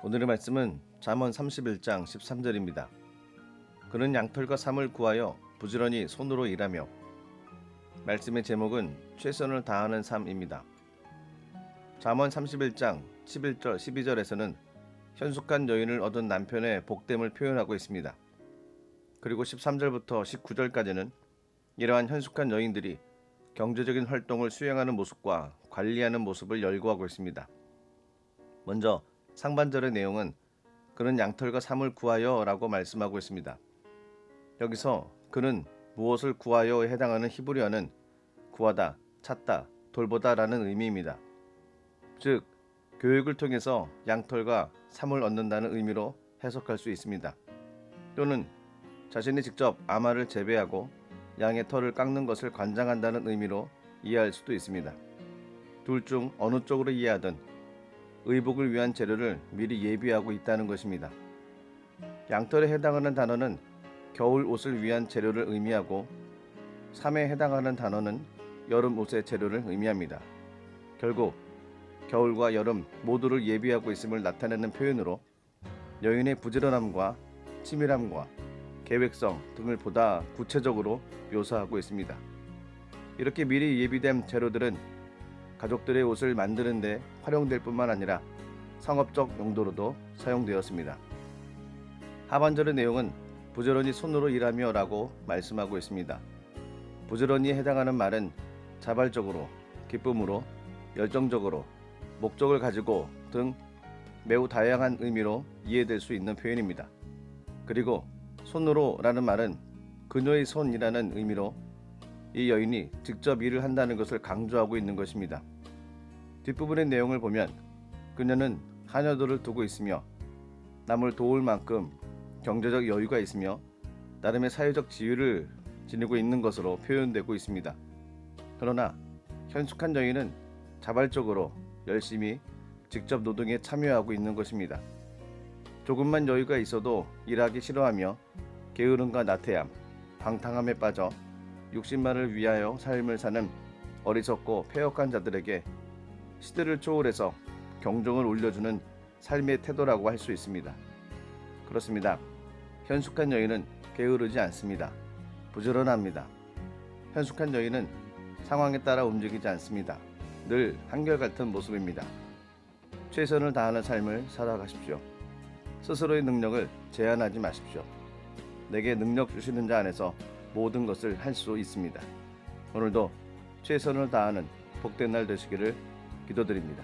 오늘의 말씀은 잠언 31장 13절입니다. 그는 양털과 삼을 구하여 부지런히 손으로 일하며 말씀의 제목은 최선을 다하는 삶입니다. 잠언 31장 11절 12절에서는 현숙한 여인을 얻은 남편의 복됨을 표현하고 있습니다. 그리고 13절부터 19절까지는 이러한 현숙한 여인들이 경제적인 활동을 수행하는 모습과 관리하는 모습을 열거하고 있습니다. 먼저 상반절의 내용은 그는 양털과 삼을 구하여라고 말씀하고 있습니다. 여기서 그는 무엇을 구하여에 해당하는 히브리어는 구하다, 찾다, 돌보다라는 의미입니다. 즉 교육을 통해서 양털과 삼을 얻는다는 의미로 해석할 수 있습니다. 또는 자신이 직접 아마를 재배하고 양의 털을 깎는 것을 관장한다는 의미로 이해할 수도 있습니다. 둘 중 어느 쪽으로 이해하든 의복을 위한 재료를 미리 예비하고 있다는 것입니다. 양털에 해당하는 단어는 겨울 옷을 위한 재료를 의미하고 삼에 해당하는 단어는 여름 옷의 재료를 의미합니다. 결국 겨울과 여름 모두를 예비하고 있음을 나타내는 표현으로 여인의 부지런함과 치밀함과 계획성 등을 보다 구체적으로 묘사하고 있습니다. 이렇게 미리 예비된 재료들은 가족들의 옷을 만드는 데 활용될 뿐만 아니라 상업적 용도로도 사용되었습니다. 하반절의 내용은 부지런히 손으로 일하며 라고 말씀하고 있습니다. 부지런히 해당하는 말은 자발적으로, 기쁨으로, 열정적으로, 목적을 가지고 등 매우 다양한 의미로 이해될 수 있는 표현입니다. 그리고 손으로라는 말은 그녀의 손이라는 의미로 이 여인이 직접 일을 한다는 것을 강조하고 있는 것입니다. 뒷부분의 내용을 보면 그녀는 하녀들을 두고 있으며 남을 도울 만큼 경제적 여유가 있으며 나름의 사회적 지위를 지니고 있는 것으로 표현되고 있습니다. 그러나 현숙한 여인은 자발적으로 열심히 직접 노동에 참여하고 있는 것입니다. 조금만 여유가 있어도 일하기 싫어하며 게으름과 나태함, 방탕함에 빠져 육신만을 위하여 삶을 사는 어리석고 폐역한 자들에게 시대를 초월해서 경종을 울려주는 삶의 태도라고 할 수 있습니다. 그렇습니다. 현숙한 여인은 게으르지 않습니다. 부지런합니다. 현숙한 여인은 상황에 따라 움직이지 않습니다. 늘 한결같은 모습입니다. 최선을 다하는 삶을 살아가십시오. 스스로의 능력을 제한하지 마십시오. 내게 능력 주시는 자 안에서 모든 것을 할 수 있습니다. 오늘도 최선을 다하는 복된 날 되시기를 기도드립니다.